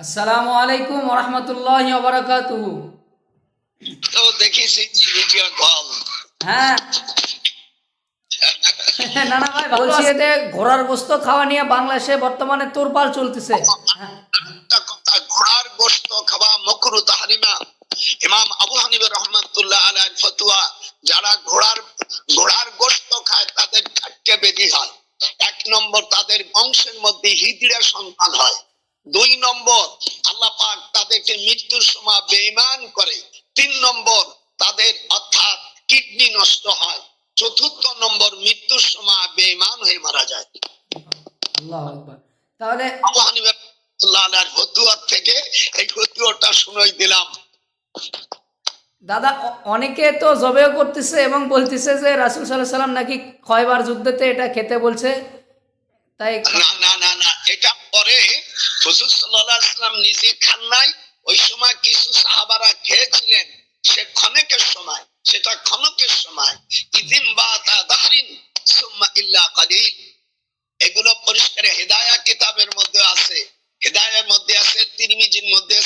আসসালামু আলাইকুম ওরহমতুল্লাহ বারাকাতুহু তো দেখিস ভিডিও কল হ্যাঁ। না না ভাই বলছি এতে ঘোড়ার গোস্ত খাওয়া নিয়ে বাংলাদেশে বর্তমানে তোরপাল চলতেছে। হ্যাঁ, ঘোড়ার গোশত খাওয়া মকরু তাহারিমা ইমাম আবু হানিফ রহমাতুল্লাহ আলাইহির ফতোয়া যারা ঘোড়ার ঘোড়ার গোশত খায় তাদের চারটে বেদি হয়। এক নম্বর তাদের বংশের মধ্যে হিজড়া সন্তান হয়। দুই নম্বর আল্লাহ পাক তাদেরকে মৃত্যুর সময় বেঈমান করে। তিন নম্বর তাদের অর্থাৎ কিডনি নষ্ট হয়। চতুর্থ নম্বর মৃত্যুর সময় বেঈমান হয়ে মারা যায়। তাহলে আবু হানিফা ফতুয়ার থেকে এই ফতুয়াটা শুনাই দিলাম। দাদা অনেকে তো জবেও করতেছে এবং বলতেছে যে রাসুল সাল্লাহ সাল্লাম নাকি কয়বার যুদ্ধতে এটা খেতে বলছে। তাই না না হুজুর নিজে খান নাই। ওই সময় কিছু সাহাবারা খেয়েছিলেন, সে সময়, সেটা ক্ষণকের সময়। ইদিম বা তা দাহরিন, সুম্মা ইল্লা কালিল। এগুলো পরিষ্কার হেদায়া কিতাবের মধ্যে আছে। হেদায়ের মধ্যে আছে, তিরমিজির মধ্যে